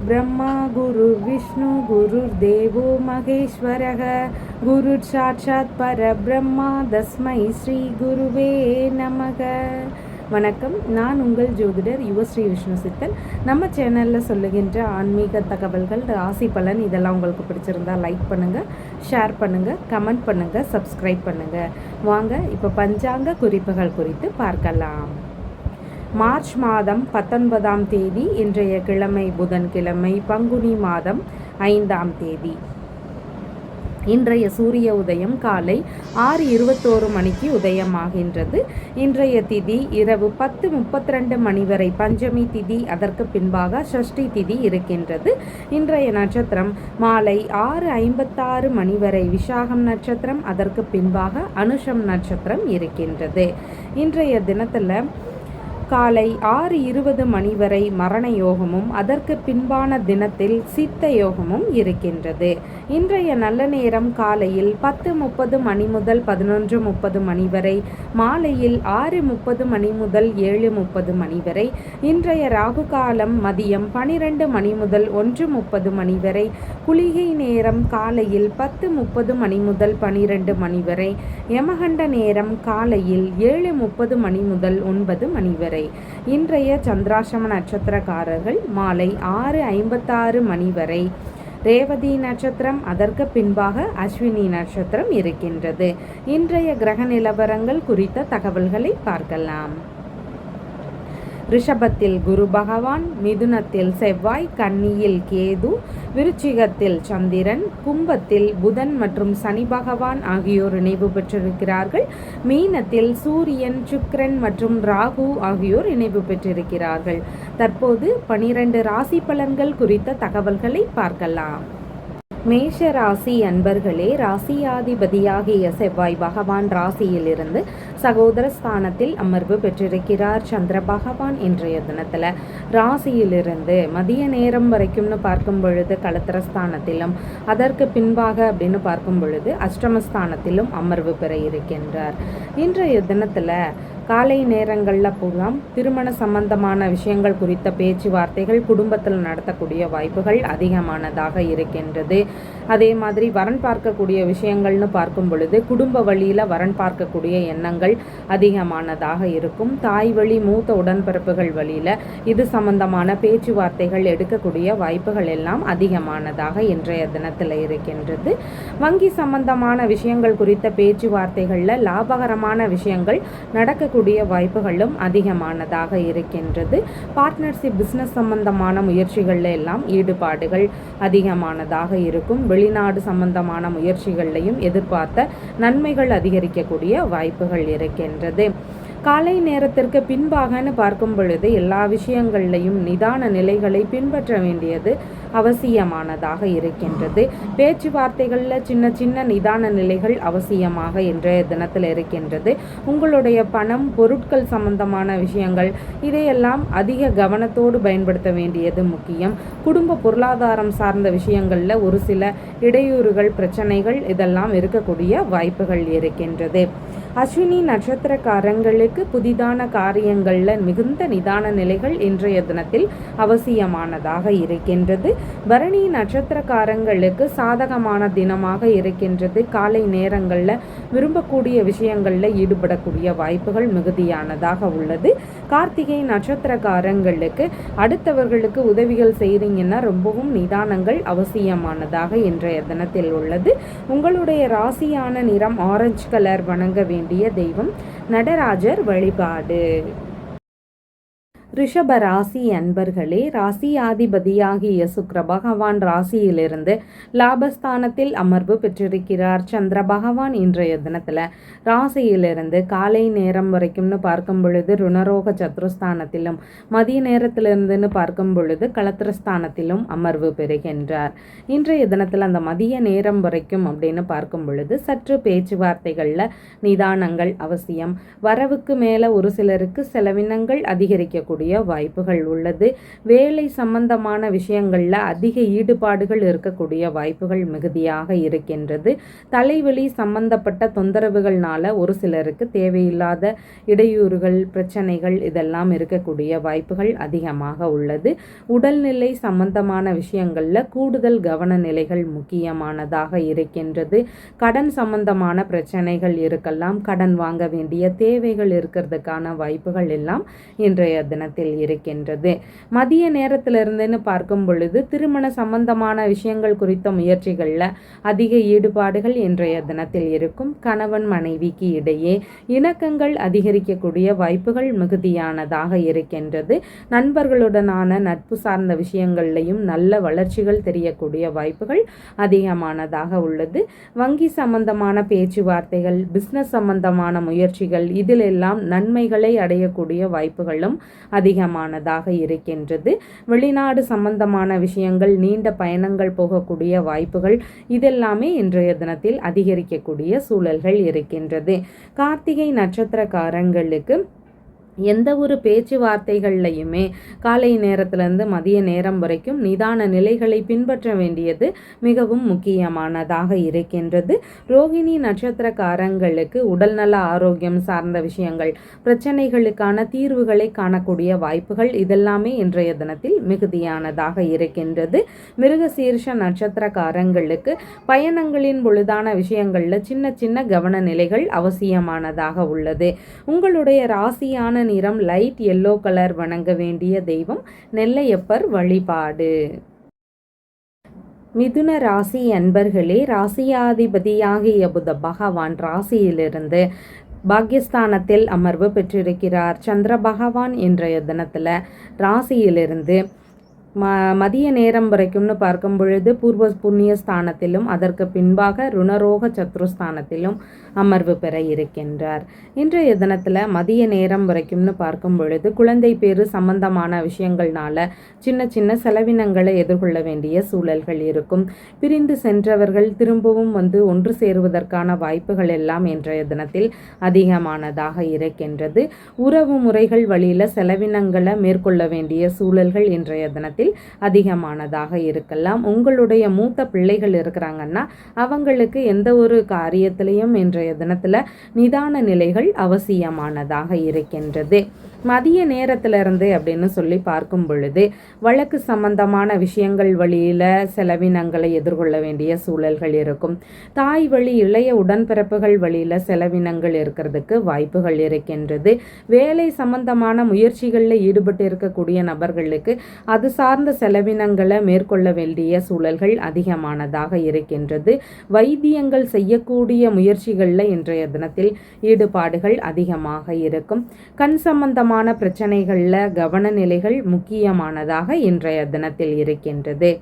ब्रह्मा गुरुर्विष्णु गुरुर्देवो महेश्वरः गुरुर् साक्षात् परब्रह्मा தஸ்மை ஸ்ரீ குருவே நமக வணக்கம் நான் உங்கள் ஜோதிடர் யுவஸ்ரீ விஷ்ணு சித்தன் நம்ம சேனலில் சொல்லுகின்ற ஆன்மீக தகவல்கள் ராசி பலன் இதெல்லாம் உங்களுக்கு பிடிச்சிருந்தா லைக் பண்ணுங்கள் ஷேர் பண்ணுங்கள் கமெண்ட் பண்ணுங்கள் சப்ஸ்கிரைப் பண்ணுங்கள் வாங்க இப்போ பஞ்சாங்க குறிப்புகள் குறித்து பார்க்கலாம் மார்ச் மாதம் பத்தொன்பதாம் தேதி இன்றைய கிழமை புதன்கிழமை பங்குனி மாதம் ஐந்தாம் தேதி. இன்றைய சூரிய உதயம் காலை ஆறு இருபத்தோரு மணிக்கு உதயமாகின்றது. இன்றைய திதி இரவு பத்து முப்பத்தி ரெண்டு மணி வரை பஞ்சமி திதி அதற்கு பின்பாக ஷஷ்டி திதி இருக்கின்றது. இன்றைய நட்சத்திரம் மாலை ஆறு ஐம்பத்தாறு மணி வரை விசாகம் நட்சத்திரம் அதற்கு பின்பாக அனுஷம் நட்சத்திரம் இருக்கின்றது. இன்றைய தினத்தில் காலை ஆறு இருபது மணி வரை மரண யோகமும் அதற்கு பின்பான தினத்தில் சித்த யோகமும் இருக்கின்றது. இன்றைய நல்ல நேரம் காலையில் பத்து முப்பது மணி முதல் பதினொன்று முப்பது மணி வரை மாலையில் ஆறு முப்பது மணி முதல் ஏழு முப்பது மணி வரை இன்றைய ராகு காலம் மதியம் பனிரெண்டு மணி முதல் ஒன்று முப்பது மணி வரை குளிகை நேரம் காலையில் பத்து முப்பது மணி முதல் பனிரெண்டு மணி வரை யமகண்ட நேரம் காலையில் ஏழு முப்பது மணி முதல் ஒன்பது மணி வரை. இன்றைய சந்திராசிரம நட்சத்திரக்காரர்கள் மாலை ஆறு ஐம்பத்தாறு மணி வரை. ரேவதி நட்சத்திரம் அதற்கு பின்பாக அஸ்வினி நட்சத்திரம் இருக்கின்றது. இன்றைய கிரக நிலவரங்கள் குறித்த தகவல்களை பார்க்கலாம். ரிஷபத்தில் குரு பகவான் மிதுனத்தில் செவ்வாய் கன்னியில் கேது விருச்சிகத்தில் சந்திரன் கும்பத்தில் புதன் மற்றும் சனி பகவான் ஆகியோர் இணைவு பெற்றிருக்கிறார்கள். மீனத்தில் சூரியன் சுக்கிரன் மற்றும் ராகு ஆகியோர் இணைவு பெற்றிருக்கிறார்கள். தற்போது பனிரெண்டு ராசி பலன்கள் குறித்த தகவல்களை பார்க்கலாம். மேஷ ராசி அன்பர்களே ராசியாதிபதியாகிய செவ்வாய் பகவான் ராசியிலிருந்து சகோதர ஸ்தானத்தில் அமர்வு பெற்றிருக்கிறார் சந்திர பகவான் இன்றைய தினத்தில். ராசியிலிருந்து மதிய நேரம் வரைக்கும்னு பார்க்கும் பொழுது களத்திரஸ்தானத்திலும் அதற்கு பின்பாக அப்படின்னு பார்க்கும் பொழுது அஷ்டமஸ்தானத்திலும் அமர்வு பெற இருக்கின்றார். இன்றைய தினத்தில் காலை நேரங்களில் போகலாம் திருமண சம்பந்தமான விஷயங்கள் குறித்த பேச்சுவார்த்தைகள் குடும்பத்தில் நடத்தக்கூடிய வாய்ப்புகள் அதிகமானதாக இருக்கின்றது. அதே மாதிரி வரன் பார்க்கக்கூடிய விஷயங்கள்னு பார்க்கும் பொழுது குடும்ப வழியில் வரன் பார்க்கக்கூடிய எண்ணங்கள் அதிகமானதாக இருக்கும். தாய் வழி மூத்த உடன்பிறப்புகள் வழியில் இது சம்பந்தமான பேச்சுவார்த்தைகள் எடுக்கக்கூடிய வாய்ப்புகள் எல்லாம் அதிகமானதாக இன்றைய தினத்தில் இருக்கின்றது. வங்கி சம்பந்தமான விஷயங்கள் குறித்த பேச்சுவார்த்தைகளில் லாபகரமான விஷயங்கள் நடக்கக்கூடிய வாய்ப்புகளும் அதிகமானதாக இருக்கின்றது. பார்ட்னர்ஷிப் பிஸ்னஸ் சம்பந்தமான முயற்சிகளில் எல்லாம் ஈடுபாடுகள் அதிகமானதாக இருக்கும். வெளிநாடு சம்பந்தமான முயற்சிகளையும் எதிர்பார்த்த நன்மைகள் அதிகரிக்கக்கூடிய வாய்ப்புகள் இருக்கின்றது. காலை நேரத்திற்கு பின்பாகன்னு பார்க்கும் பொழுது எல்லா விஷயங்கள்லையும் நிதான நிலைகளை பின்பற்ற வேண்டியது அவசியமானதாக இருக்கின்றது. பேச்சுவார்த்தைகளில் சின்ன சின்ன நிதான நிலைகள் அவசியமாக இன்றைய தினத்தில் இருக்கின்றது. உங்களுடைய பணம் பொருட்கள் சம்பந்தமான விஷயங்கள் இதையெல்லாம் அதிக கவனத்தோடு பயன்படுத்த வேண்டியது முக்கியம். குடும்ப பொருளாதாரம் சார்ந்த விஷயங்களில் ஒரு சில இடையூறுகள் பிரச்சனைகள் இதெல்லாம் இருக்கக்கூடிய வாய்ப்புகள் இருக்கின்றது. அஸ்வினி நட்சத்திரக்காரங்களுக்கு புதிதான காரியங்களில் மிகுந்த நிதான நிலைகள் இன்றைய தினத்தில் அவசியமானதாக இருக்கின்றது. பரணி நட்சத்திரக்காரங்களுக்கு சாதகமான தினமாக இருக்கின்றது. காலை நேரங்களில் விரும்பக்கூடிய விஷயங்களில் ஈடுபடக்கூடிய வாய்ப்புகள் மிகுதியானதாக உள்ளது. கார்த்திகை நட்சத்திரக்காரங்களுக்கு அடுத்தவர்களுக்கு உதவிகள் செய்கிறீங்கன்னா ரொம்பவும் நிதானங்கள் அவசியமானதாக இன்றைய தினத்தில் உள்ளது. உங்களுடைய ராசியான நிறம் ஆரஞ்சு கலர் வணங்க வேண்டும். வேண்டிய தெய்வம் நடராஜர் வழிபாடு. ரிஷப ராசி அன்பர்களே ராசியாதிபதியாகிய சுக்ர பகவான் ராசியிலிருந்து லாபஸ்தானத்தில் அமர்வு பெற்றிருக்கிறார். சந்திர பகவான் இன்றைய தினத்தில் ராசியிலிருந்து காலை நேரம் வரைக்கும்னு பார்க்கும் பொழுது ருணரோக சத்ருஸ்தானத்திலும் மதிய நேரத்திலிருந்துன்னு பார்க்கும் பொழுது களத்திரஸ்தானத்திலும் அமர்வு பெறுகின்றார். இன்றைய தினத்தில் அந்த மதிய நேரம் வரைக்கும் அப்படின்னு பார்க்கும் பொழுது சற்று பேச்சுவார்த்தைகளில் நிதானங்கள் அவசியம். வரவுக்கு மேலே ஒரு சிலருக்கு செலவினங்கள் அதிகரிக்கக்கூடிய இருக்கக்கூடிய வாய்ப்புகள் உள்ளது. வேலை சம்பந்தமான விஷயங்களில் அதிக ஈடுபாடுகள் இருக்கக்கூடிய வாய்ப்புகள் மிகுதியாக இருக்கின்றது. தலைவலி சம்பந்தப்பட்ட தொந்தரவுகள்னால ஒரு சிலருக்கு தேவையில்லாத இடையூறுகள் பிரச்சனைகள் இதெல்லாம் இருக்கக்கூடிய வாய்ப்புகள் அதிகமாக உள்ளது. உடல்நிலை சம்பந்தமான விஷயங்களில் கூடுதல் கவன நிலைகள் முக்கியமானதாக இருக்கின்றது. கடன் சம்பந்தமான பிரச்சனைகள் இருக்கலாம் கடன் வாங்க வேண்டிய தேவைகள் இருக்கிறதுக்கான வாய்ப்புகள் எல்லாம் இன்றைய தினத்தில் இருக்கின்றது. மதிய நேரத்திலிருந்துன்னு பார்க்கும் பொழுது திருமண சம்பந்தமான விஷயங்கள் குறித்த முயற்சிகளில் அதிக ஈடுபாடுகள் இன்றைய தினத்தில் இருக்கும். கணவன் மனைவிக்கு இடையே இணக்கங்கள் அதிகரிக்கக்கூடிய வாய்ப்புகள் மிகுதியானதாக இருக்கின்றது. நண்பர்களுடனான நட்பு சார்ந்த விஷயங்கள்லையும் நல்ல வளர்ச்சிகள் தெரியக்கூடிய வாய்ப்புகள் அதிகமானதாக உள்ளது. வங்கி சம்பந்தமான பேச்சுவார்த்தைகள் பிஸ்னஸ் சம்பந்தமான முயற்சிகள் இதிலெல்லாம் நன்மைகளை அடையக்கூடிய வாய்ப்புகளும் அதிகமானதாக இருக்கின்றது. வெளிநாடு சம்பந்தமான விஷயங்கள் நீண்ட பயணங்கள் போகக்கூடிய வாய்ப்புகள் இதெல்லாமே இன்றைய தினத்தில் அதிகரிக்கக்கூடிய சூழல்கள் இருக்கின்றது. கார்த்திகை நட்சத்திரக்காரங்களுக்கு எந்த ஒரு பேச்சுவார்த்தைகள்லையுமே காலை நேரத்திலேருந்து மதிய நேரம் வரைக்கும் நிதான நிலைகளை பின்பற்ற வேண்டியது மிகவும் முக்கியமானதாக இருக்கின்றது. ரோகிணி நட்சத்திரக்காரங்களுக்கு உடல்நல ஆரோக்கியம் சார்ந்த விஷயங்கள் பிரச்சனைகளுக்கான தீர்வுகளை காணக்கூடிய வாய்ப்புகள் இதெல்லாமே இன்றைய தினத்தில் மிகுதியானதாக இருக்கின்றது. மிருகசீர்ஷ நட்சத்திரக்காரங்களுக்கு பயணங்களின் பொழுதான விஷயங்களில் சின்ன சின்ன கவன நிலைகள் அவசியமானதாக உள்ளது. உங்களுடைய ராசியான நிறம் லைட் எல்லோ கலர் வணங்க வேண்டிய தெய்வம் நெல்லையப்பர் வழிபாடு. மிதுன ராசி அன்பர்களே ராசியாதிபதியாகிய புத பகவான் ராசியிலிருந்து பாக்கியஸ்தானத்தில் அமர்வு பெற்றிருக்கிறார். சந்திர பகவான் இன்றைய தினத்தில் ராசியிலிருந்து ம மதிய நேரம் வரைக்கும்னு பார்க்கும் பொழுது பூர்வ புண்ணிய ஸ்தானத்திலும் அதற்கு பின்பாக ருணரோக சத்ருஸ்தானத்திலும் அமர்வு பெற இருக்கின்றார். இன்றைய தினத்தில் மதிய நேரம் வரைக்கும்னு பார்க்கும் பொழுது குழந்தை பேரு சம்பந்தமான விஷயங்கள்னால சின்ன சின்ன செலவினங்களை எதிர்கொள்ள வேண்டிய சூழல்கள் இருக்கும். பிரிந்து சென்றவர்கள் திரும்பவும் வந்து ஒன்று சேருவதற்கான வாய்ப்புகள் எல்லாம் இன்றைய தினத்தில் அதிகமானதாக இருக்கின்றது. உறவு முறைகள் வழியில் செலவினங்களை மேற்கொள்ள வேண்டிய சூழல்கள் இன்றைய தினத்தில் காலகட்டத்தில் அதிகமானதாக இருக்கலாம். உங்களுடைய மூத்த பிள்ளைகள் இருக்கிறாங்கன்னா அவங்களுக்கு எந்த ஒரு காரியத்திலையும் இன்றைய தினத்தில் நிதான நிலைகள் அவசியமானதாக இருக்கின்றது. மதிய நேரத்திலிருந்து அப்படின்னு சொல்லி பார்க்கும் பொழுது வழக்கு சம்பந்தமான விஷயங்கள் வழியில் செலவினங்களை எதிர்கொள்ள வேண்டிய சூழல்கள் இருக்கும். தாய் வழி இளைய உடன்பிறப்புகள் வழியில் செலவினங்கள் இருக்கிறதுக்கு வாய்ப்புகள் இருக்கின்றது. வேலை சம்பந்தமான முயற்சிகளில் ஈடுபட்டு இருக்கக்கூடிய நபர்களுக்கு அது சார்ந்த செலவினங்களை மேற்கொள்ள வேண்டிய சூழல்கள் அதிகமானதாக இருக்கின்றது. வைத்தியங்கள் செய்யக்கூடிய முயற்சிகளில் இன்றைய தினத்தில் ஈடுபாடுகள் அதிகமாக இருக்கும். கண் சம்பந்தமான பிரச்சனைகளில் கவனநிலைகள் முக்கியமானதாக இன்றைய தினத்தில் இருக்கின்றது.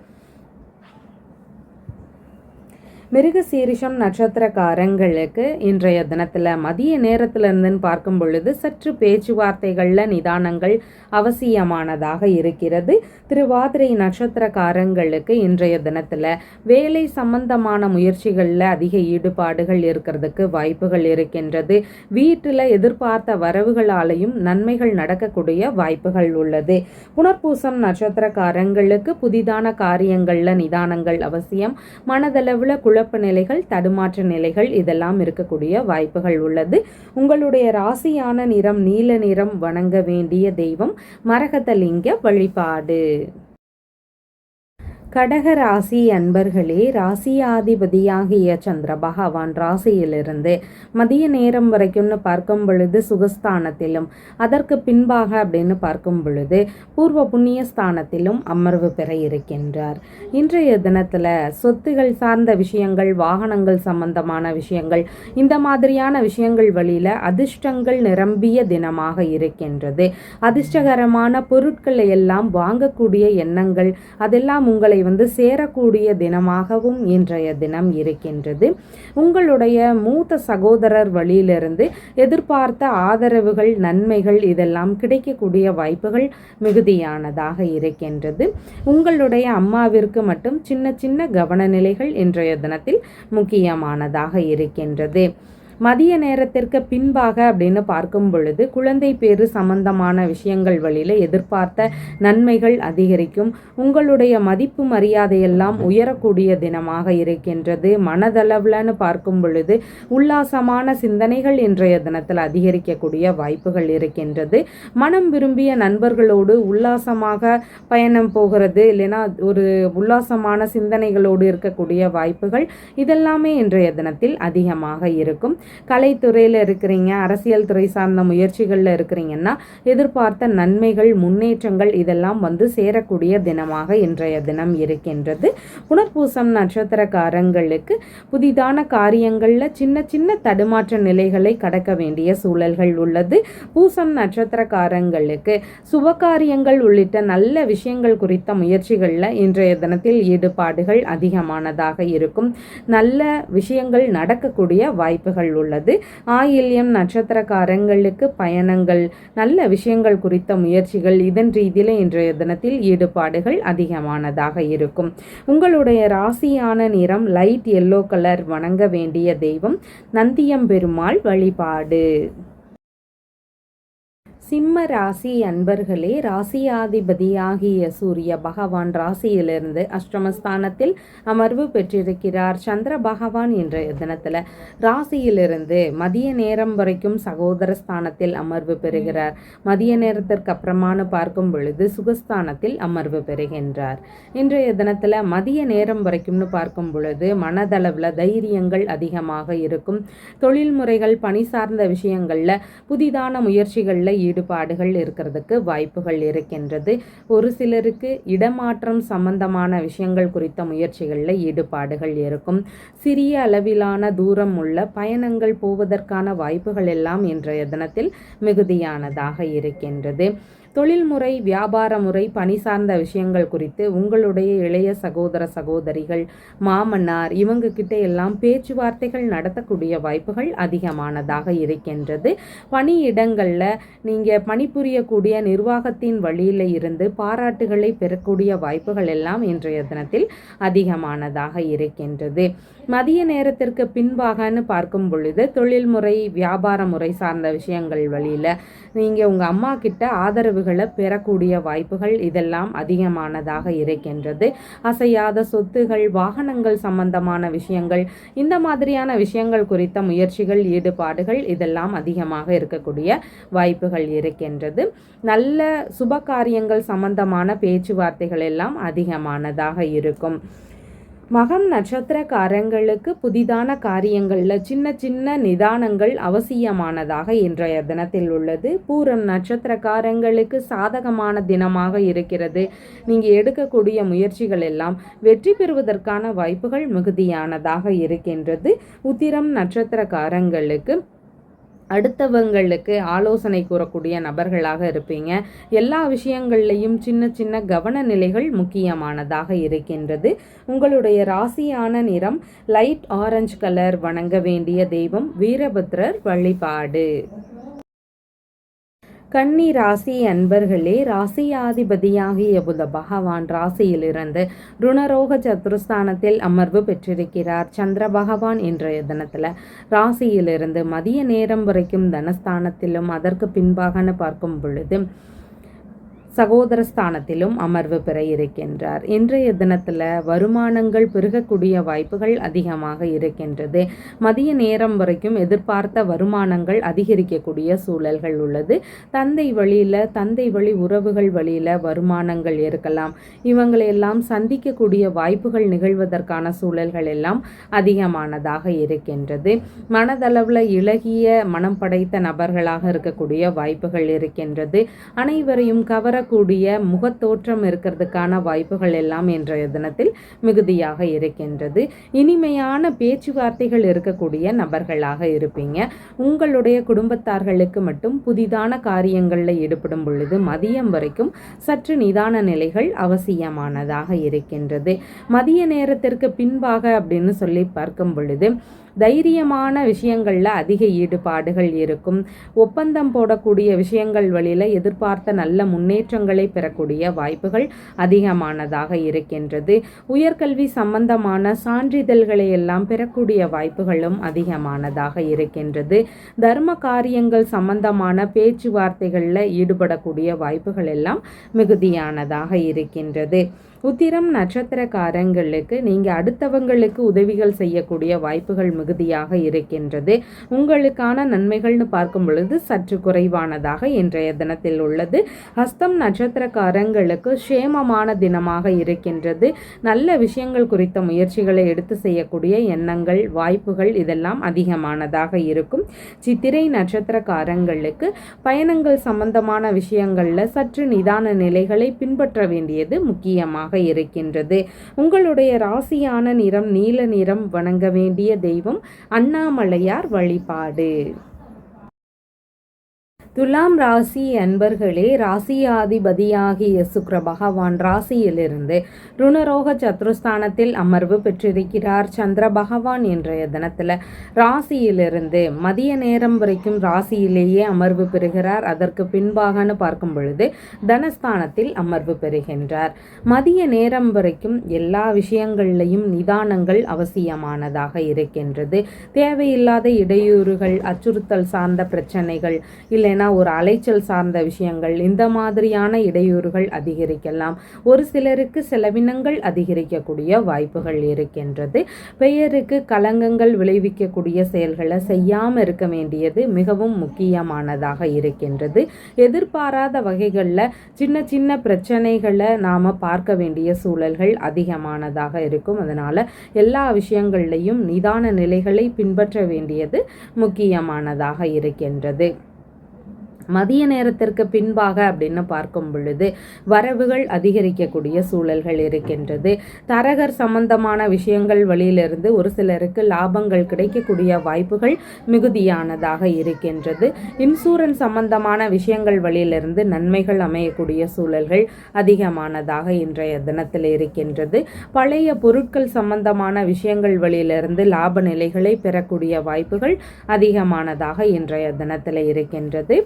மிருகசீரிஷம் நட்சத்திரக்காரங்களுக்கு இன்றைய தினத்தில் மதிய நேரத்திலிருந்துன்னு பார்க்கும் பொழுது சற்று பேச்சுவார்த்தைகளில் நிதானங்கள் அவசியமானதாக இருக்கிறது. திருவாதிரை நட்சத்திரக்காரங்களுக்கு இன்றைய தினத்தில் வேலை சம்பந்தமான முயற்சிகளில் அதிக ஈடுபாடுகள் இருக்கிறதுக்கு வாய்ப்புகள் இருக்கின்றது. வீட்டில் எதிர்பார்த்த வரவுகளாலையும் நன்மைகள் நடக்கக்கூடிய வாய்ப்புகள் உள்ளது. புனர்பூசம் நட்சத்திரக்காரங்களுக்கு புதிதான காரியங்களில் நிதானங்கள் அவசியம். மனதளவில் குழ குழப்ப நிலைகள் தடுமாற்ற நிலைகள் இதெல்லாம் இருக்கக்கூடிய வாய்ப்புகள் உள்ளது. உங்களுடைய ராசியான நிறம் நீல நிறம் வணங்க வேண்டிய தெய்வம் மரகதலிங்க வழிபாடு. கடக ராசி அன்பர்களே ராசியாதிபதியாகிய சந்திர பகவான் ராசியிலிருந்து மதிய நேரம் வரைக்கும்னு பார்க்கும் பொழுது சுகஸ்தானத்திலும் அதற்கு பின்பாக அப்படின்னு பார்க்கும் பொழுது பூர்வ புண்ணிய ஸ்தானத்திலும் அமர்வு பெற இருக்கின்றார். இன்றைய தினத்தில் சொத்துகள் சார்ந்த விஷயங்கள் வாகனங்கள் சம்பந்தமான விஷயங்கள் இந்த மாதிரியான விஷயங்கள் வழியில் அதிர்ஷ்டங்கள் நிரம்பிய தினமாக இருக்கின்றது. அதிர்ஷ்டகரமான பொருட்களை எல்லாம் வாங்கக்கூடிய எண்ணங்கள் அதெல்லாம் உங்களை வந்து சேரக்கூடிய தினமாகவும் இன்றைய தினம் இருக்கின்றது. உங்களுடைய மூத்த சகோதரர் வழியிலிருந்து எதிர்பார்த்த ஆதரவுகள் நன்மைகள் இதெல்லாம் கிடைக்கக்கூடிய வாய்ப்புகள் மிகுதியானதாக இருக்கின்றது. உங்களுடைய அம்மாவிற்கு மட்டும் சின்ன சின்ன கவனநிலைகள் இன்றைய தினத்தில் முக்கியமானதாக இருக்கின்றது. மதிய நேரத்திற்கு பின்பாக அப்படின்னு பார்க்கும் பொழுது குழந்தை பேரு சம்பந்தமான விஷயங்கள் வழியில் எதிர்பார்த்த நன்மைகள் அதிகரிக்கும். உங்களுடைய மதிப்பு மரியாதையெல்லாம் உயரக்கூடிய தினமாக இருக்கின்றது. மனதளவில்னு பார்க்கும் பொழுது உல்லாசமான சிந்தனைகள் இன்றைய தினத்தில் அதிகரிக்கக்கூடிய வாய்ப்புகள் இருக்கின்றது. மனம் விரும்பிய நண்பர்களோடு உல்லாசமாக பயணம் போகிறது இல்லைன்னா ஒரு உல்லாசமான சிந்தனைகளோடு இருக்கக்கூடிய வாய்ப்புகள் இதெல்லாமே இன்றைய தினத்தில் அதிகமாக இருக்கும். கலைத்துறையில் இருக்கிறீங்க அரசியல் துறை சார்ந்த முயற்சிகளில் இருக்கிறீங்கன்னா எதிர்பார்த்த நன்மைகள் முன்னேற்றங்கள் இதெல்லாம் வந்து சேரக்கூடிய தினமாக இன்றைய தினம் இருக்கின்றது. புனர்பூசம் நட்சத்திரக்காரங்களுக்கு புதிதான காரியங்களில் சின்ன சின்ன தடுமாற்ற நிலைகளை கடக்க வேண்டிய சூழல்கள் உள்ளது. பூசம் நட்சத்திரக்காரங்களுக்கு சுபகாரியங்கள் உள்ளிட்ட நல்ல விஷயங்கள் குறித்த முயற்சிகளில் இன்றைய தினத்தில் ஈடுபாடுகள் அதிகமானதாக இருக்கும். நல்ல விஷயங்கள் நடக்கக்கூடிய வாய்ப்புகள் உள்ளது. ஆயில்யம் நட்சத்திரக்காரங்களுக்கு பயணங்கள் நல்ல விஷயங்கள் குறித்த முயற்சிகள் இதன் ரீதியில் இன்றைய தினத்தில் ஈடுபாடுகள் அதிகமானதாக இருக்கும். உங்களுடைய ராசியான நிறம் லைட் எல்லோ கலர் வணங்க வேண்டிய தெய்வம் நந்தியம் பெருமாள் வழிபாடு. சிம்ம ராசி அன்பர்களே ராசியாதிபதியாகிய சூரிய பகவான் ராசியிலிருந்து அஷ்டமஸ்தானத்தில் அமர்வு பெற்றிருக்கிறார். சந்திர பகவான் என்ற தினத்தில் ராசியிலிருந்து மதிய நேரம் வரைக்கும் சகோதர ஸ்தானத்தில் அமர்வு பெறுகிறார். மதிய நேரத்திற்கு அப்புறமானு பார்க்கும் பொழுது சுகஸ்தானத்தில் அமர்வு பெறுகின்றார். இன்றைய தினத்தில் மதிய நேரம் வரைக்கும்னு பார்க்கும் பொழுது மனதளவில் தைரியங்கள் அதிகமாக இருக்கும். தொழில் முறைகள் பணி சார்ந்த விஷயங்களில் புதிதான முயற்சிகளில் ஈடு ஈடுபாடுகள் இருக்கிறதுக்கு வாய்ப்புகள் இருக்கின்றது. ஒரு சிலருக்கு இடமாற்றம் சம்பந்தமான விஷயங்கள் குறித்த முயற்சிகளில் ஈடுபாடுகள் இருக்கும். சிறிய அளவிலான தூரம் உள்ள பயணங்கள் போவதற்கான வாய்ப்புகள் எல்லாம் இன்றைய தினத்தில் மிகுதியானதாக இருக்கின்றது. தொழில்முறை வியாபார முறை பணி சார்ந்த விஷயங்கள் குறித்து உங்களுடைய இளைய சகோதர சகோதரிகள் மாமன்னார் இவங்க கிட்ட எல்லாம் பேச்சுவார்த்தைகள் நடத்தக்கூடிய வாய்ப்புகள் அதிகமானதாக இருக்கின்றது. பணியிடங்களில் நீங்கள் பணிபுரியக்கூடிய நிர்வாகத்தின் வழியில் இருந்து பாராட்டுகளை பெறக்கூடிய வாய்ப்புகள் எல்லாம் இன்றைய தினத்தில் அதிகமானதாக இருக்கின்றது. மதிய நேரத்திற்கு பின்பாகன்னு பார்க்கும் பொழுது தொழில்முறை வியாபார முறை சார்ந்த விஷயங்கள் வழியில் நீங்கள் உங்கள் அம்மா கிட்ட ஆதரவுகளை பெறக்கூடிய வாய்ப்புகள் இதெல்லாம் அதிகமானதாக இருக்கின்றது. அசையாத சொத்துகள் வாகனங்கள் சம்பந்தமான விஷயங்கள் இந்த மாதிரியான விஷயங்கள் குறித்த முயற்சிகள் ஈடுபாடுகள் இதெல்லாம் அதிகமாக இருக்கக்கூடிய வாய்ப்புகள் இருக்கின்றது. நல்ல சுப காரியங்கள் சம்பந்தமான பேச்சுவார்த்தைகள் எல்லாம் அதிகமானதாக இருக்கும். மகம் நட்சத்திரக்காரங்களுக்கு புதிதான காரியங்களில் சின்ன சின்ன நிதானங்கள் அவசியமானதாக இன்றைய தினத்தில் உள்ளது. பூரம் நட்சத்திரக்காரங்களுக்கு சாதகமான தினமாக இருக்கிறது. நீங்கள் எடுக்கக்கூடிய முயற்சிகள் எல்லாம் வெற்றி பெறுவதற்கான வாய்ப்புகள் மிகுதியானதாக இருக்கின்றது. உத்திரம் நட்சத்திரக்காரங்களுக்கு அடுத்தவங்களுக்கு ஆலோசனை கூறக்கூடிய நபர்களாக இருப்பீங்க. எல்லா விஷயங்கள்லையும் சின்ன சின்ன கவன நிலைகள் முக்கியமானதாக இருக்கின்றது. உங்களுடைய ராசியான நிறம் லைட் ஆரஞ்சு கலர் வணங்க வேண்டிய தெய்வம் வீரபத்ரர் வழிபாடு. கன்னி ராசி அன்பர்களே ராசியாதிபதியாகிய புத பகவான் ராசியிலிருந்து ருணரோக சத்துருஸ்தானத்தில் அமர்வு பெற்றிருக்கிறார். சந்திர பகவான் இன்றைய தினத்தில் ராசியிலிருந்து மதிய நேரம் வரைக்கும் தனஸ்தானத்திலும் அதற்கு பின்பாகன்னு பார்க்கும் பொழுது சகோதர ஸ்தானத்திலும் அமர்வு பெற இருக்கின்றார். இன்றைய தினத்தில் வருமானங்கள் பெருகக்கூடிய வாய்ப்புகள் அதிகமாக இருக்கின்றது. மதிய நேரம் வரைக்கும் எதிர்பார்த்த வருமானங்கள் அதிகரிக்கக்கூடிய சூழல்கள் உள்ளது. தந்தை வழியில் தந்தை வழி உறவுகள் வழியில் வருமானங்கள் இருக்கலாம் இவங்களையெல்லாம் சந்திக்கக்கூடிய வாய்ப்புகள் நிகழ்வதற்கான சூழல்கள் எல்லாம் அதிகமானதாக இருக்கின்றது. மனதளவில் இலகிய மனம் படைத்த நபர்களாக இருக்கக்கூடிய வாய்ப்புகள் இருக்கின்றது. அனைவரையும் கவர வரக்கூடிய முகத்தோற்றம் இருக்கிறதுக்கான வாய்ப்புகள் எல்லாம் இன்றைய தினத்தில் மிகுதியாக இருக்கின்றது. இனிமையான பேச்சுவார்த்தைகள் இருக்கக்கூடிய நபர்களாக இருப்பீங்க. உங்களுடைய குடும்பத்தார்களுக்கு மட்டும் புதிதான காரியங்களில் ஈடுபடும் பொழுது மதியம் வரைக்கும் சற்று நிதான நிலைகள் அவசியமானதாக இருக்கின்றது. மதிய நேரத்திற்கு பின்பாக அப்படின்னு சொல்லி பார்க்கும் பொழுது தைரியமான விஷயங்களில் அதிக ஈடுபாடுகள் இருக்கும். ஒப்பந்தம் போடக்கூடிய விஷயங்கள் வழியில் எதிர்பார்த்த நல்ல முன்னேற்றங்களை பெறக்கூடிய வாய்ப்புகள் அதிகமானதாக இருக்கின்றது. உயர்கல்வி சம்பந்தமான சான்றிதழ்களை எல்லாம் பெறக்கூடிய வாய்ப்புகளும் அதிகமானதாக இருக்கின்றது. தர்ம காரியங்கள் சம்பந்தமான பேச்சுவார்த்தைகளில் ஈடுபடக்கூடிய வாய்ப்புகள் எல்லாம் மிகுதியானதாக இருக்கின்றது. உத்திரம் நட்சத்திரக்காரங்களுக்கு நீங்கள் அடுத்தவங்களுக்கு உதவிகள் செய்யக்கூடிய வாய்ப்புகள் மிகுதியாக இருக்கின்றது. உங்களுக்கான நன்மைகள்னு பார்க்கும் பொழுது சற்று குறைவானதாக இன்றைய தினத்தில் உள்ளது. ஹஸ்தம் நட்சத்திரக்காரங்களுக்கு சேமமான தினமாக இருக்கின்றது. நல்ல விஷயங்கள் குறித்த முயற்சிகளை எடுத்து செய்யக்கூடிய எண்ணங்கள் வாய்ப்புகள் இதெல்லாம் அதிகமானதாக இருக்கும். சித்திரை நட்சத்திரக்காரங்களுக்கு பயணங்கள் சம்பந்தமான விஷயங்களில் சற்று நிதான நிலைகளை பின்பற்ற வேண்டியது முக்கியமாக இருக்கின்றது. உங்களுடைய ராசியான நிறம் நீல நிறம் வணங்க வேண்டிய தெய்வம் அண்ணாமலையார் வழிபாடு. துலாம் ராசி அன்பர்களே ராசியாதிபதியாகிய சுக்ர பகவான் ராசியிலிருந்து ருணரோக சத்ருஸ்தானத்தில் அமர்வு பெற்றிருக்கிறார். சந்திர பகவான் இன்றைய தினத்தில் ராசியிலிருந்து மதிய நேரம் வரைக்கும் ராசியிலேயே அமர்வு பெறுகிறார். அதற்கு பின்பாகனு பார்க்கும் பொழுது தனஸ்தானத்தில் அமர்வு பெறுகின்றார். மதிய நேரம் வரைக்கும் எல்லா விஷயங்கள்லையும் நிதானங்கள் அவசியமானதாக இருக்கின்றது. தேவையில்லாத இடையூறுகள் அச்சுறுத்தல் சார்ந்த பிரச்சனைகள் இல்லைன்னா ஒரு அலைச்சல் சார்ந்த விஷயங்கள் இந்த மாதிரியான இடையூறுகள் அதிகரிக்கலாம். ஒரு சிலருக்கு செலவினங்கள் அதிகரிக்கக்கூடிய வாய்ப்புகள் இருக்கின்றது. பெயருக்கு கலங்கங்கள் விளைவிக்கக்கூடிய செயல்களை செய்யாமல் இருக்க வேண்டியது மிகவும் முக்கியமானதாக இருக்கின்றது. எதிர்பாராத வகைகளில் சின்ன சின்ன பிரச்சனைகளை நாம் பார்க்க வேண்டிய சூழல்கள் அதிகமானதாக இருக்கும். அதனால் எல்லா விஷயங்கள்லையும் நிதான நிலைகளை பின்பற்ற வேண்டியது முக்கியமானதாக இருக்கின்றது. மதிய நேரத்திற்கு பின்பாக அப்படின்னு பார்க்கும் பொழுது வரவுகள் அதிகரிக்கக்கூடிய சூழல்கள் இருக்கின்றது. தரகர் சம்பந்தமான விஷயங்கள் வழியிலிருந்து ஒரு சிலருக்கு லாபங்கள் கிடைக்கக்கூடிய வாய்ப்புகள் மிகுதியானதாக இருக்கின்றது. இன்சூரன்ஸ் சம்பந்தமான விஷயங்கள் வழியிலிருந்து நன்மைகள் அமையக்கூடிய சூழல்கள் அதிகமானதாக இன்றைய தினத்தில் இருக்கின்றது. பழைய பொருட்கள் சம்பந்தமான விஷயங்கள் வழியிலிருந்து லாப நிலைகளை பெறக்கூடிய வாய்ப்புகள் அதிகமானதாக இன்றைய தினத்தில் இருக்கின்றது.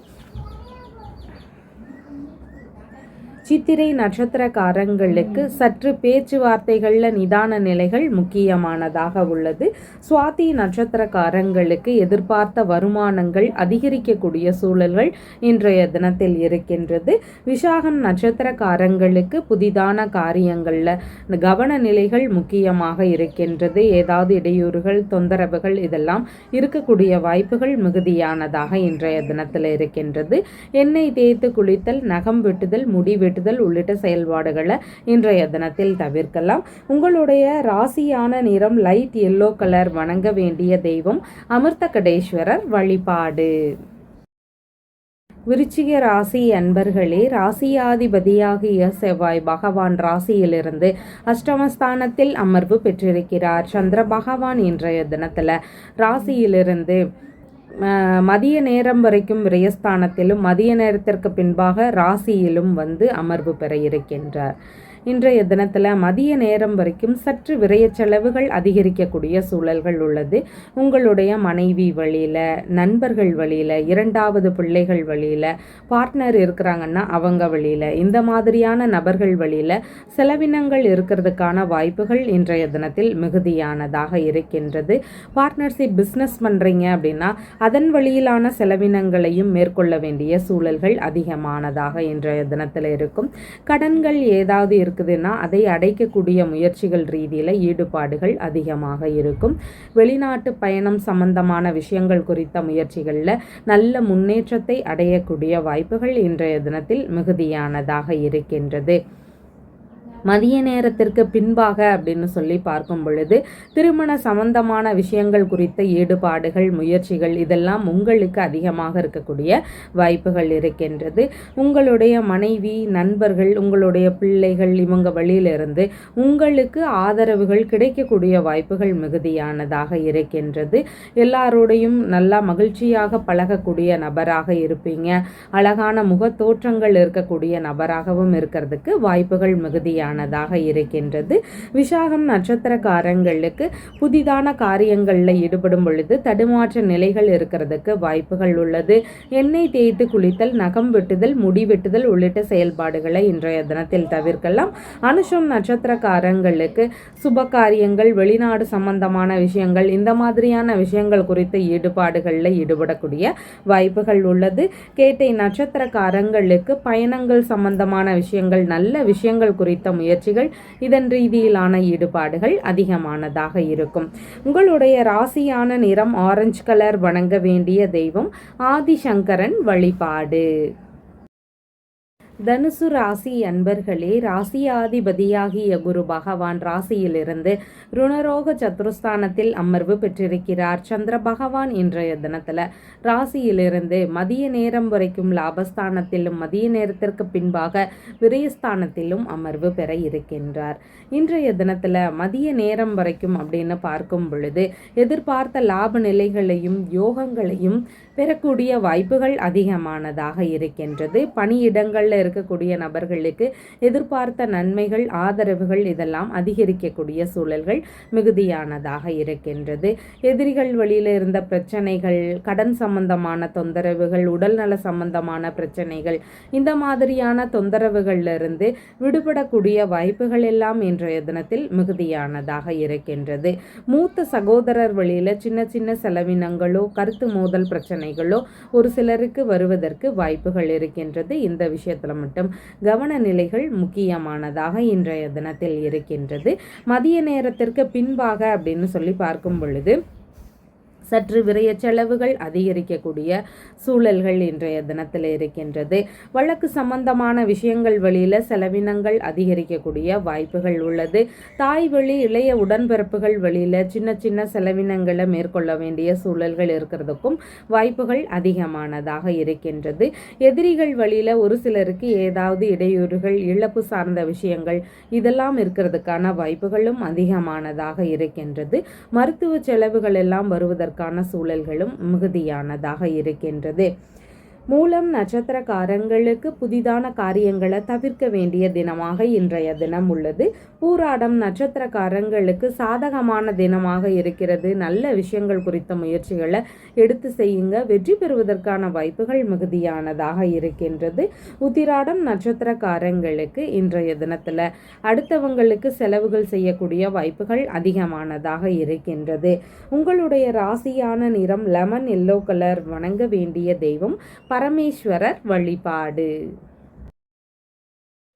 சித்திரை நட்சத்திரக்காரங்களுக்கு சற்று பேச்சுவார்த்தைகளில் நிதான நிலைகள் முக்கியமானதாக உள்ளது. சுவாதி நட்சத்திரக்காரங்களுக்கு எதிர்பார்த்த வருமானங்கள் அதிகரிக்கக்கூடிய சூழல்கள் இன்றைய தினத்தில் இருக்கின்றது. விசாகம் நட்சத்திரக்காரங்களுக்கு புதிதான காரியங்களில் கவன நிலைகள் முக்கியமாக இருக்கின்றது. ஏதாவது இடையூறுகள் தொந்தரவுகள் இதெல்லாம் இருக்கக்கூடிய வாய்ப்புகள் மிகுதியானதாக இன்றைய தினத்தில் இருக்கின்றது. எண்ணெய் தேய்த்து குளித்தல் நகம் வெட்டுதல் முடி வெட்டுதல் உள்ளிட்ட செயல்பாடுகளை இன்றைய தினத்தில் தவிர்க்கலாம். உங்களுடைய ராசியான நிறம் லைட் எல்லோ கலர் வணங்க வேண்டிய தெய்வம் அமிர்த கடேஸ்வரர் வழிபாடு. விருச்சிக ராசி அன்பர்களே ராசியாதிபதியாகிய செவ்வாய் பகவான் ராசியிலிருந்து அஷ்டமஸ்தானத்தில் அமர்வு பெற்றிருக்கிறார். சந்திர பகவான் இன்றைய தினத்தில் ராசியிலிருந்து மதிய நேரம் வரைக்கும் விரயஸ்தானத்திலும் மதிய நேரத்திற்கு பின்பாக ராசியிலும் வந்து அமர்வு பெற இருக்கின்றார். இன்றைய தினத்தில் மதிய நேரம் வரைக்கும் சற்று விரைய செலவுகள் அதிகரிக்கக்கூடிய சூழல்கள் உள்ளது. உங்களுடைய மனைவி வழியில் நண்பர்கள் வழியில் இரண்டாவது பிள்ளைகள் வழியில் பார்ட்னர் இருக்கிறாங்கன்னா அவங்க வழியில் இந்த மாதிரியான நபர்கள் வழியில் செலவினங்கள் இருக்கிறதுக்கான வாய்ப்புகள் இன்றைய தினத்தில் மிகுதியானதாக இருக்கின்றது. பார்ட்னர்ஷிப் பிஸ்னஸ் பண்ணுறீங்க அப்படின்னா அதன் வழியிலான செலவினங்களையும் மேற்கொள்ள வேண்டிய சூழல்கள் அதிகமானதாக இன்றைய தினத்தில் இருக்கும். கடன்கள் ஏதாவது இருக்குதுன்னா அதை அடைக்கக்கூடிய முயற்சிகள் ரீதியில் ஈடுபாடுகள் அதிகமாக இருக்கும். வெளிநாட்டு பயணம் சம்பந்தமான விஷயங்கள் குறித்த முயற்சிகளில் நல்ல முன்னேற்றத்தை அடையக்கூடிய வாய்ப்புகள் இன்றைய தினத்தில் மிகுதியானதாக இருக்கின்றது. மதிய நேரத்திற்கு பின்பாக அப்படின்னு சொல்லி பார்க்கும் பொழுது திருமண சம்பந்தமான விஷயங்கள் குறித்த ஈடுபாடுகள் முயற்சிகள் இதெல்லாம் உங்களுக்கு அதிகமாக இருக்கக்கூடிய வாய்ப்புகள் இருக்கின்றது. உங்களுடைய மனைவி நண்பர்கள் உங்களுடைய பிள்ளைகள் இவங்க வழியிலிருந்து உங்களுக்கு ஆதரவுகள் கிடைக்கக்கூடிய வாய்ப்புகள் மிகுதியானதாக இருக்கின்றது. எல்லாரோடையும் நல்லா மகிழ்ச்சியாக பழகக்கூடிய நபராக இருப்பீங்க. அழகான முகத்தோற்றங்கள் இருக்கக்கூடிய நபராகவும் இருக்கிறதுக்கு வாய்ப்புகள் மிகுதியான அதிகமானதாக இருக்கின்றது. விசாகம் நட்சத்திரக்காரங்களுக்கு புதிதான காரியங்களில் ஈடுபடும் பொழுது தடுமாற்ற நிலைகள் இருக்கிறதுக்கு வாய்ப்புகள் உள்ளது. எண்ணெய் தேய்த்து குளித்தல் நகம் வெட்டுதல் முடி வெட்டுதல் உள்ளிட்ட செயல்பாடுகளை இன்றைய தினத்தில் தவிர்க்கலாம். அனுஷம் நட்சத்திரக்காரங்களுக்கு சுப காரியங்கள் வெளிநாடு சம்பந்தமான விஷயங்கள் இந்த மாதிரியான விஷயங்கள் குறித்த ஈடுபாடுகளில் ஈடுபடக்கூடிய வாய்ப்புகள் உள்ளது. கேட்டை நட்சத்திரக்காரங்களுக்கு பயணங்கள் சம்பந்தமான விஷயங்கள் நல்ல விஷயங்கள் குறித்த முயற்சிகள் இதன் ரீதியிலான ஈடுபாடுகள் அதிகமானதாக இருக்கும். உங்களுடைய ராசியான நிறம் ஆரஞ்சு கலர் வணங்க வேண்டிய தெய்வம் ஆதிசங்கரன் வழிபாடு. தனுசு ராசி அன்பர்களே ராசியாதிபதியாகிய குரு பகவான் ராசியிலிருந்து ருணரோக சத்துருஸ்தானத்தில் அமர்வு பெற்றிருக்கிறார். சந்திர பகவான் இன்றைய தினத்தில் ராசியிலிருந்து மதிய நேரம் வரைக்கும் லாபஸ்தானத்திலும் மதிய நேரத்திற்கு பின்பாக விரயஸ்தானத்திலும் அமர்வு பெற இருக்கின்றார். இன்றைய தினத்தில் மதிய நேரம் வரைக்கும் அப்படின்னு பார்க்கும் பொழுது எதிர்பார்த்த லாப நிலைகளையும் யோகங்களையும் பெறக்கூடிய வாய்ப்புகள் அதிகமானதாக இருக்கின்றது. பணியிடங்களில் இருக்கக்கூடிய நபர்களுக்கு எதிர்பார்த்த நன்மைகள் ஆதரவுகள் இதெல்லாம் அதிகரிக்கக்கூடிய சூழல்கள் மிகுதியானதாக இருக்கின்றது. எதிரிகள் வழியில் இருந்த பிரச்சனைகள் கடன் சம்பந்தமான தொந்தரவுகள் உடல்நல சம்பந்தமான பிரச்சனைகள் இந்த மாதிரியான தொந்தரவுகளிலிருந்து விடுபடக்கூடிய வாய்ப்புகள் எல்லாம் இன்றைய தினத்தில் மிகுதியானதாக இருக்கின்றது. மூத்த சகோதரர் வழியில் சின்ன சின்ன செலவினங்களோ கருத்து மோதல் பிரச்சனைகளோ ஒரு சிலருக்கு வருவதற்கு வாய்ப்புகள் இருக்கின்றது. இந்த விஷயத்தில் மட்டும் கவன நிலைகள் முக்கியமானதாக இன்றைய தினத்தில் இருக்கின்றது. மதிய நேரத்திற்கு பின்பாக அப்படின்னு சொல்லி பார்க்கும் பொழுது சற்று விரைய செலவுகள் அதிகரிக்கக்கூடிய சூழல்கள் இன்றைய தினத்தில் இருக்கின்றது. வழக்கு சம்பந்தமான விஷயங்கள் வழியில் செலவினங்கள் அதிகரிக்கக்கூடிய வாய்ப்புகள் உள்ளது. தாய் வழி இளைய உடன்பிறப்புகள் வழியில் சின்ன சின்ன செலவினங்களை மேற்கொள்ள வேண்டிய சூழல்கள் இருக்கிறதுக்கும் வாய்ப்புகள் அதிகமானதாக இருக்கின்றது. எதிரிகள் வழியில் ஒரு சிலருக்கு ஏதாவது இடையூறுகள் இழப்பு சார்ந்த விஷயங்கள் இதெல்லாம் இருக்கிறதுக்கான வாய்ப்புகளும் அதிகமானதாக இருக்கின்றது. மருத்துவ செலவுகள் எல்லாம் வருவதற்கு அதற்கான சூழல்களும் மிகுதியானதாக இருக்கின்றது. மூலம் நட்சத்திரக்காரங்களுக்கு புதிதான காரியங்களை தவிர்க்க வேண்டிய தினமாக இன்றைய தினம் உள்ளது. பூராடம் நட்சத்திரக்காரங்களுக்கு சாதகமான தினமாக இருக்கிறது. நல்ல விஷயங்கள் குறித்த முயற்சிகளை எடுத்து செய்யுங்க. வெற்றி பெறுவதற்கான வாய்ப்புகள் மிகுதியானதாக இருக்கின்றது. உத்திராடம் நட்சத்திரக்காரங்களுக்கு இன்றைய தினத்தில் அடுத்தவங்களுக்கு செலவுகள் செய்யக்கூடிய வாய்ப்புகள் அதிகமானதாக இருக்கின்றது. உங்களுடைய ராசியான நிறம் லெமன் எல்லோ கலர் வணங்க வேண்டிய தெய்வம். பரமேஸ்வரர் வழிபாடு.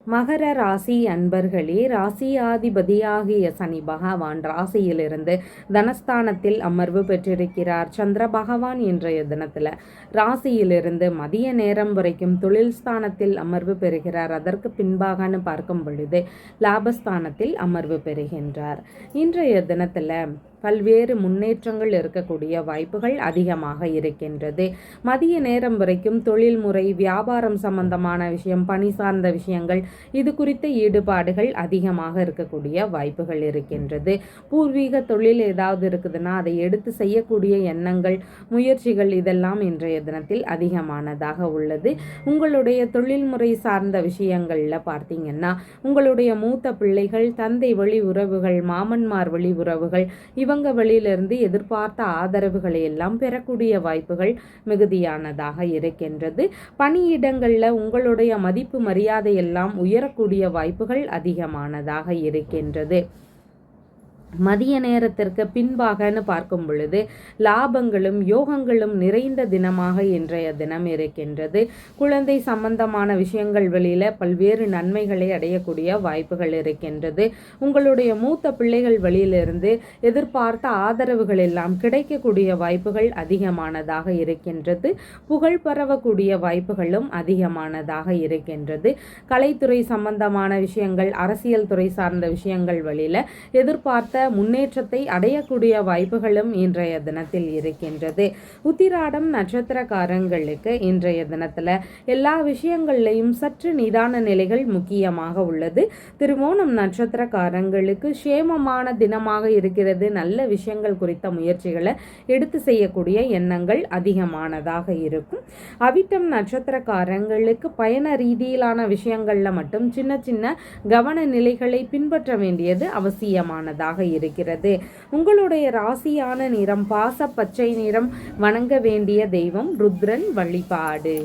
மகர ராசி அன்பர்களே ராசியாதிபதியாகிய சனி பகவான் ராசியிலிருந்து தனஸ்தானத்தில் அமர்வு பெற்றிருக்கிறார். சந்திர பகவான் இன்றைய தினத்தில் ராசியிலிருந்து மதிய நேரம் வரைக்கும் தொழில் ஸ்தானத்தில் அமர்வு பெறுகிறார். அதற்கு பின்பாகனு பார்க்கும் பொழுது லாபஸ்தானத்தில் அமர்வு பெறுகின்றார். இன்றைய தினத்தில் பல்வேறு முன்னேற்றங்கள் இருக்கக்கூடிய வாய்ப்புகள் அதிகமாக இருக்கின்றது. மதிய நேரம் வரைக்கும் தொழில்முறை வியாபாரம் சம்பந்தமான விஷயம் பணி சார்ந்த விஷயங்கள் இது குறித்த ஈடுபாடுகள் அதிகமாக இருக்கக்கூடிய வாய்ப்புகள் இருக்கின்றது. பூர்வீக தொழில் ஏதாவது இருக்குதுன்னா அதை எடுத்து செய்யக்கூடிய எண்ணங்கள் முயற்சிகள் இதெல்லாம் இன்றைய தினத்தில் அதிகமானதாக உள்ளது. உங்களுடைய தொழில்முறை சார்ந்த விஷயங்களில் பார்த்தீங்கன்னா உங்களுடைய மூத்த பிள்ளைகள் தந்தை வழி உறவுகள் மாமன்மார் வழி உறவுகள் இவங்க வழியிலிருந்து எதிர்பார்த்த ஆதரவுகளை எல்லாம் பெறக்கூடிய வாய்ப்புகள் மிகுதியானதாக இருக்கின்றது. பணியிடங்களில் உங்களுடைய மதிப்பு மரியாதை எல்லாம் உயரக்கூடிய வாய்ப்புகள் அதிகமானதாக இருக்கின்றது. மதிய நேரத்திற்கு பின்பாகன்னு பார்க்கும் பொழுது லாபங்களும் யோகங்களும் நிறைந்த தினமாக இன்றைய தினம் இருக்கின்றது. குழந்தை சம்பந்தமான விஷயங்கள் வெளியில் பல்வேறு நன்மைகளை அடையக்கூடிய வாய்ப்புகள் இருக்கின்றது. உங்களுடைய மூத்த பிள்ளைகள் வழியிலிருந்து எதிர்பார்த்த ஆதரவுகள் எல்லாம் கிடைக்கக்கூடிய வாய்ப்புகள் அதிகமானதாக இருக்கின்றது. புகழ் பரவக்கூடிய வாய்ப்புகளும் அதிகமானதாக இருக்கின்றது. கலைத்துறை சம்பந்தமான விஷயங்கள் அரசியல் துறை சார்ந்த விஷயங்கள் வழியில் எதிர்பார்த்த முன்னேற்றத்தை அடையக்கூடிய வாய்ப்புகளும் இன்றைய தினத்தில் இருக்கின்றது. உத்திராடம் நட்சத்திரக்காரங்களுக்கு இன்றைய தினத்தில் எல்லா விஷயங்கள்லையும் சற்று நிதான நிலைகள் முக்கியமாக உள்ளது. திருமோணம் நட்சத்திரக்காரங்களுக்கு சேமமான தினமாக இருக்கிறது. நல்ல விஷயங்கள் குறித்த முயற்சிகளை எடுத்து செய்யக்கூடிய எண்ணங்கள் அதிகமானதாக இருக்கும். அவிட்டம் நட்சத்திரக்காரங்களுக்கு பயண ரீதியிலான விஷயங்களில் மட்டும் சின்ன சின்ன கவன நிலைகளை பின்பற்ற வேண்டியது அவசியமானதாக இருக்கிறது. உங்களுடைய ராசியான நிறம் பாச பச்சை நிறம் வணங்க வேண்டிய தெய்வம் ருத்ரன் வழிபாடு.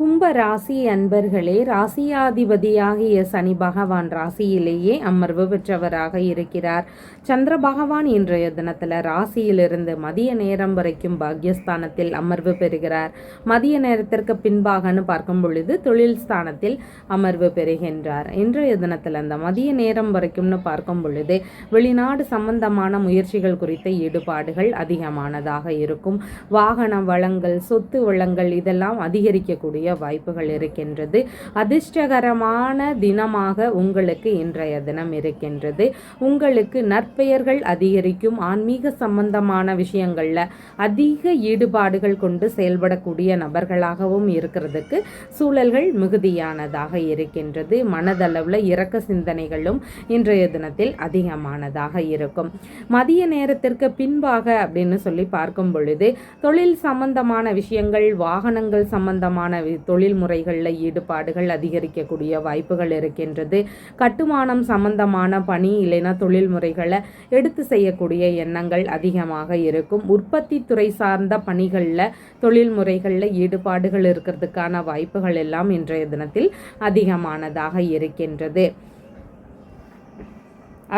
கும்ப ராசி அன்பர்களே ராசியாதிபதியாகிய சனி பகவான் ராசியிலேயே அமர்வு பெற்றவராக இருக்கிறார். சந்திர பகவான் இன்றைய தினத்தில் ராசியிலிருந்து மதிய நேரம் வரைக்கும் பாக்யஸ்தானத்தில் அமர்வு பெறுகிறார். மதிய நேரத்திற்கு பின்பாகனு பார்க்கும் பொழுது தொழில் ஸ்தானத்தில் அமர்வு பெறுகின்றார். இன்றைய தினத்தில் அந்த மதிய நேரம் வரைக்கும்னு பார்க்கும் பொழுது வெளிநாடு சம்பந்தமான முயற்சிகள் குறித்த ஈடுபாடுகள் அதிகமானதாக இருக்கும். வாகன வளங்கள் சொத்து வளங்கள் இதெல்லாம் அதிகரிக்கக்கூடிய வாய்ப்புகள் இருக்கின்றது. அதிர்ஷ்டகரமான தினமாக உங்களுக்கு இன்றைய தினம் இருக்கின்றது. உங்களுக்கு நற்பெயர்கள் அதிகரிக்கும் ஆன்மீக சம்பந்தமான விஷயங்களில் அதிக ஈடுபாடுகள் கொண்டு செயல்படக்கூடிய நபர்களாகவும் இருக்கிறதுக்கு சூழல்கள் மிகுதியானதாக இருக்கின்றது. மனதளவில் இறக்க சிந்தனைகளும் இன்றைய தினத்தில் அதிகமானதாக இருக்கும். மதிய நேரத்திற்கு பின்பாக அப்படின்னு சொல்லி பார்க்கும் பொழுது தொழில் சம்பந்தமான விஷயங்கள் வாகனங்கள் சம்பந்தமான தொழில் முறைகளில் ஈடுபாடுகள் அதிகரிக்கக்கூடிய வாய்ப்புகள் இருக்கின்றது. கட்டுமானம் சம்பந்தமான பணி இல்லைன்னா தொழில் முறைகளை எடுத்து செய்யக்கூடிய எண்ணங்கள் அதிகமாக இருக்கும். உற்பத்தி துறை சார்ந்த பணிகளில் தொழில் முறைகளில் ஈடுபாடுகள் இருக்கிறதுக்கான வாய்ப்புகள் எல்லாம் இன்றைய தினத்தில் அதிகமானதாக இருக்கின்றது.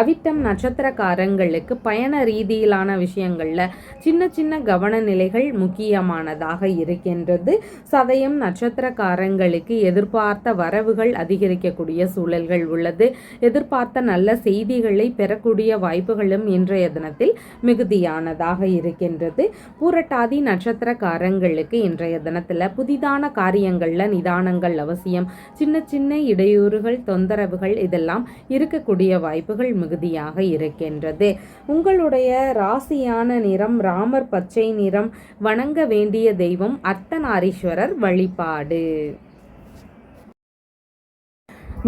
அவிட்டம் நட்சத்திரக்காரங்களுக்கு பயண ரீதியிலான விஷயங்களில் சின்ன சின்ன கவனநிலைகள் முக்கியமானதாக இருக்கின்றது. சதயம் நட்சத்திரக்காரங்களுக்கு எதிர்பார்த்த வரவுகள் அதிகரிக்கக்கூடிய சூழல்கள் உள்ளது. எதிர்பார்த்த நல்ல செய்திகளை பெறக்கூடிய வாய்ப்புகளும் இன்றைய தினத்தில் மிகுதியானதாக இருக்கின்றது. பூரட்டாதி நட்சத்திரக்காரங்களுக்கு இன்றைய தினத்தில் புதிதான காரியங்களில் நிதானங்கள் அவசியம். சின்ன சின்ன இடையூறுகள் தொந்தரவுகள் இதெல்லாம் இருக்கக்கூடிய வாய்ப்புகள் மிகுதியாக இருக்கின்றது. உங்களுடைய ராசியான நிறம் ராமர் பச்சை நிறம் வணங்க வேண்டிய தெய்வம் அர்த்தநாரீஸ்வரர் வழிபாடு.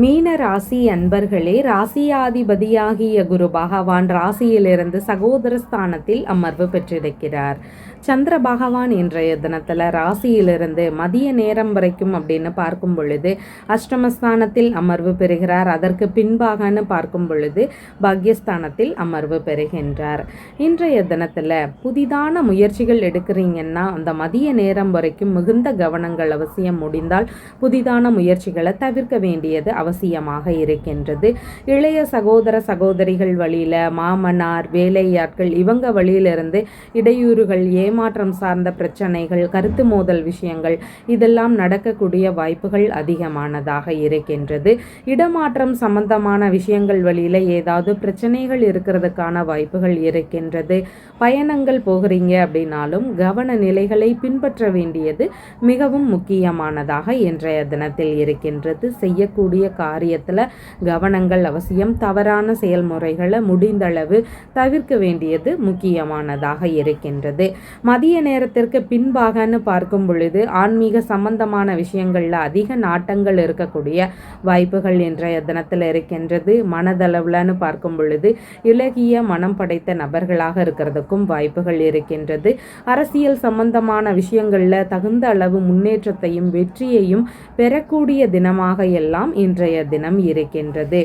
மீன ராசி அன்பர்களே ராசியாதிபதியாகிய குரு பகவான் ராசியிலிருந்து சகோதர ஸ்தானத்தில் அமர்வு பெற்றிருக்கிறார். சந்திர பகவான் இன்றைய தினத்தில் ராசியிலிருந்து மதிய நேரம் வரைக்கும் அப்படின்னு பார்க்கும் பொழுது அஷ்டமஸ்தானத்தில் அமர்வு பெறுகிறார். அதற்கு பின்பாகன்னு பார்க்கும் பொழுது பாக்யஸ்தானத்தில் அமர்வு பெறுகின்றார். இன்றைய தினத்தில் புதிதான முயற்சிகள் எடுக்கிறீங்கன்னா அந்த மதிய நேரம் வரைக்கும் மிகுந்த கவனங்கள் அவசியம். முடிந்தால் புதிதான முயற்சிகளை தவிர்க்க வேண்டியது அவசியமாக இருக்கின்றது. இளைய சகோதர சகோதரிகள் வழியில் மாமனார் வேலையாட்கள் இவங்க வழியிலிருந்து இடையூறுகள் ஏமாற்றம் சார்ந்த பிரச்சனைகள் கருத்து மோதல் விஷயங்கள் இதெல்லாம் நடக்கக்கூடிய வாய்ப்புகள் அதிகமானதாக இருக்கின்றது. இடமாற்றம் சம்பந்தமான விஷயங்கள் வழியில் ஏதாவது பிரச்சனைகள் இருக்கிறதுக்கான வாய்ப்புகள் இருக்கின்றது. பயணங்கள் போகிறீங்க அப்படின்னாலும் கவன நிலைகளை பின்பற்ற வேண்டியது மிகவும் முக்கியமானதாக இன்றைய தினத்தில் இருக்கின்றது. செய்யக்கூடிய காரியத்தில் கவனங்கள் அவசியம் தவறான செயல்முறைகளை முடிந்தளவு தவிர்க்க வேண்டியது முக்கியமானதாக இருக்கின்றது. மதிய நேரத்திற்கு பின்பாகன்னு பார்க்கும் பொழுது ஆன்மீக சம்பந்தமான விஷயங்களில் அதிக நாட்டங்கள் இருக்கக்கூடிய வாய்ப்புகள் இன்றைய தினத்தில் இருக்கின்றது. மனதளவுலன்னு பார்க்கும் பொழுது இலகிய மனம் படைத்த நபர்களாக இருக்கிறதுக்கும் வாய்ப்புகள் இருக்கின்றது. அரசியல் சம்பந்தமான விஷயங்களில் தகுந்த அளவு முன்னேற்றத்தையும் வெற்றியையும் பெறக்கூடிய தினமாக எல்லாம் இன்றைய தினம் இருக்கின்றது.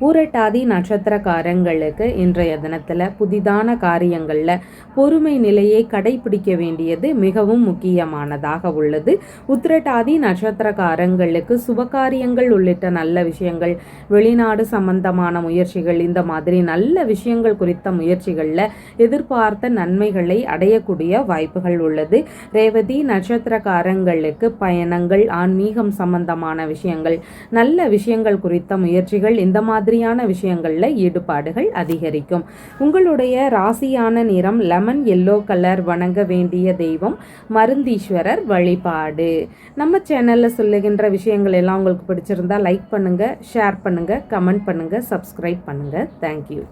பூரட்டாதி நட்சத்திரக்காரங்களுக்கு இன்றைய தினத்தில் புதிதான காரியங்களில் பொறுமை நிலையை கடைபிடிக்க வேண்டியது மிகவும் முக்கியமானதாக உள்ளது. உத்திரட்டாதி நட்சத்திரக்காரங்களுக்கு சுபகாரியங்கள் உள்ளிட்ட நல்ல விஷயங்கள் வெளிநாடு சம்பந்தமான முயற்சிகள் இந்த மாதிரி நல்ல விஷயங்கள் குறித்த முயற்சிகளில் எதிர்பார்த்த நன்மைகளை அடையக்கூடிய வாய்ப்புகள் உள்ளது. ரேவதி நட்சத்திரக்காரங்களுக்கு பயணங்கள் ஆன்மீகம் சம்பந்தமான விஷயங்கள் நல்ல விஷயங்கள் குறித்த முயற்சிகள் இந்த மாதிரி மாதிரியான விஷயங்களில் ஈடுபாடுகள் அதிகரிக்கும். உங்களுடைய ராசியான நிறம் லெமன் எல்லோ கலர் வணங்க வேண்டிய தெய்வம் மருந்தீஸ்வரர் வழிபாடு. நம்ம சேனலில் சொல்லுகின்ற விஷயங்கள் எல்லாம் உங்களுக்கு பிடிச்சிருந்தா லைக் பண்ணுங்கள் ஷேர் பண்ணுங்கள் கமெண்ட் பண்ணுங்கள் சப்ஸ்கிரைப் பண்ணுங்கள் தேங்க்யூ